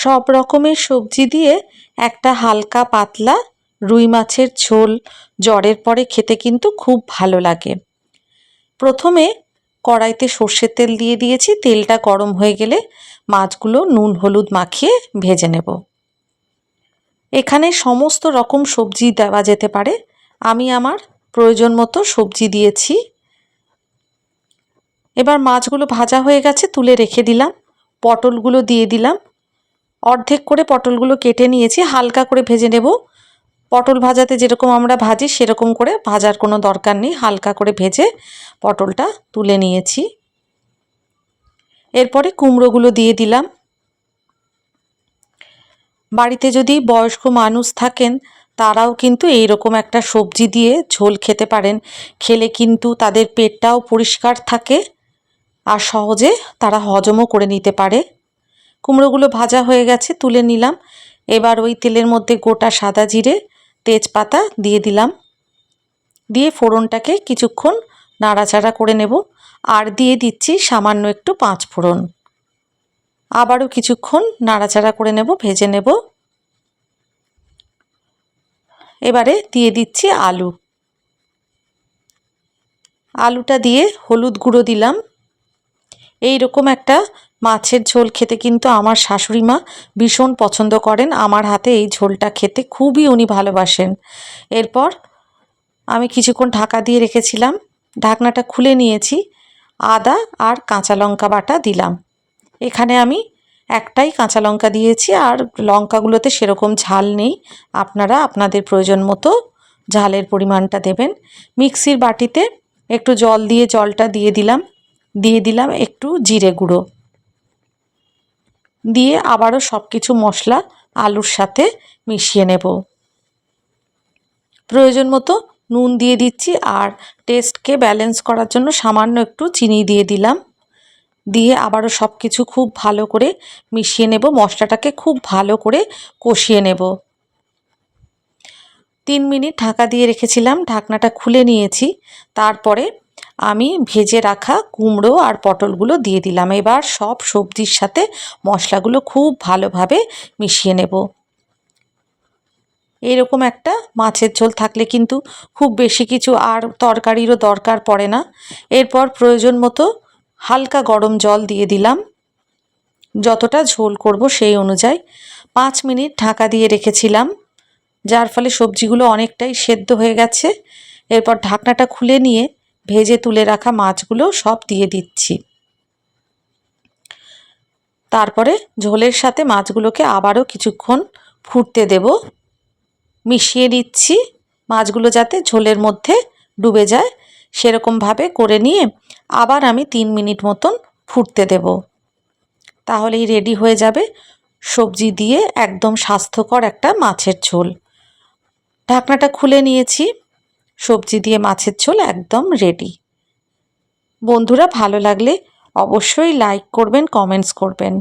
সব রকমের সবজি দিয়ে একটা হালকা পাতলা রুই মাছের ঝোল জ্বরের পরে খেতে কিন্তু খুব ভালো লাগে। প্রথমে কড়াইতে সর্ষের তেল দিয়ে দিয়েছি, তেলটা গরম হয়ে গেলে মাছগুলো নুন, হলুদ মাখিয়ে ভেজে নেব। এখানে সমস্ত রকম সবজি দেওয়া যেতে পারে। আমি আমার প্রয়োজন মতো সবজি দিয়েছি। এবার মাছগুলো ভাজা হয়ে গেছে, তুলে রেখে দিলাম। পটলগুলো দিয়ে দিলাম। অর্ধেক করে পটলগুলো কেটে নিয়েছি, হালকা করে ভেজে নেব। পটল ভাজাতে যেরকম আমরা ভাজি, সেরকম করে ভাজার কোনো দরকার নেই। হালকা করে ভেজে পটলটা তুলে নিয়েছি। এরপরে কুমড়োগুলো দিয়ে দিলাম। বাড়িতে যদি বয়স্ক মানুষ থাকেন, তারাও কিন্তু এই রকম একটা সবজি দিয়ে ঝোল খেতে পারেন। খেলে কিন্তু তাদের পেটটাও পরিষ্কার থাকে আর সহজে তারা হজমও করে নিতে পারে। কুমড়োগুলো ভাজা হয়ে গেছে, তুলে নিলাম। এবার ওই তেলের মধ্যে গোটা সাদা জিরে, তেজপাতা দিয়ে দিলাম। দিয়ে ফোড়নটাকে কিছুক্ষণ নাড়াচাড়া করে নেব। আর দিয়ে দিচ্ছি সামান্য একটু পাঁচ ফোড়ন। আবারও কিছুক্ষণ নাড়াচাড়া করে নেব, ভেজে নেব। এবারে দিয়ে দিচ্ছি আলু। আলুটা দিয়ে হলুদ গুঁড়ো দিলাম। এই রকম একটা মাছের ঝোল খেতে কিন্তু আমার শাশুড়ি মা ভীষণ পছন্দ করেন। আমার হাতে এই ঝোলটা খেতে খুবই উনি ভালোবাসেন। এরপর আমি কিছুক্ষণ ঢাকা দিয়ে রেখেছিলাম। ঢাকনাটা খুলে নিয়েছি। আদা আর কাঁচা লঙ্কা বাটা দিলাম। এখানে আমি একটাই কাঁচা লঙ্কা দিয়েছি আর লঙ্কাগুলোতে সেরকম ঝাল নেই। আপনারা আপনাদের প্রয়োজন মতো ঝালের পরিমাণটা দেবেন। মিক্সির বাটিতে একটু জল দিয়ে জলটা দিয়ে দিলাম। দিয়ে দিলাম একটু জিরে গুঁড়ো। দিয়ে আবারও সব কিছু মশলা, আলুর সাথে মিশিয়ে নেব। প্রয়োজন মতো নুন দিয়ে দিচ্ছি আর টেস্টকে ব্যালেন্স করার জন্য সামান্য একটু চিনি দিয়ে দিলাম। দিয়ে আবারও সব কিছু খুব ভালো করে মিশিয়ে নেব, মশলাটাকে খুব ভালো করে কষিয়ে নেব। তিন মিনিট ঢাকা দিয়ে রেখেছিলাম, ঢাকনাটা খুলে নিয়েছি। তারপরে আমি ভেজে রাখা কুমড়ো আর পটলগুলো দিয়ে দিলাম। এবার সব সবজির সাথে মশলাগুলো খুব ভালোভাবে মিশিয়ে নেব। এরকম একটা মাছের ঝোল থাকলে কিন্তু খুব বেশি কিছু আর তরকারিরও দরকার পড়ে না। এরপর প্রয়োজন মতো হালকা গরম জল দিয়ে দিলাম। যতটা ঝোল করব সেই অনুযায়ী পাঁচ মিনিট ঢাকা দিয়ে রেখেছিলাম, যার ফলে সবজিগুলো অনেকটাই সেদ্ধ হয়ে গেছে। এরপর ঢাকনাটা খুলে নিয়ে ভেজে তুলে রাখা মাছগুলো সব দিয়ে দিচ্ছি। তারপরে ঝোলের সাথে মাছগুলোকে আবারও কিছুক্ষণ ফুটতে দেব। মিশিয়ে দিচ্ছি মাছগুলো যাতে ঝোলের মধ্যে ডুবে যায়, সেরকমভাবে করে নিয়ে আবার আমি তিন মিনিট মতন ফুটতে দেব। তাহলেই রেডি হয়ে যাবে সবজি দিয়ে একদম স্বাস্থ্যকর একটা মাছের ঝোল। ঢাকনাটা খুলে নিয়েছি। সবজি দিয়ে মাছের ঝোল একদম রেডি বন্ধুরা ভালো লাগলে অবশ্যই লাইক করবেন কমেন্টস করবেন।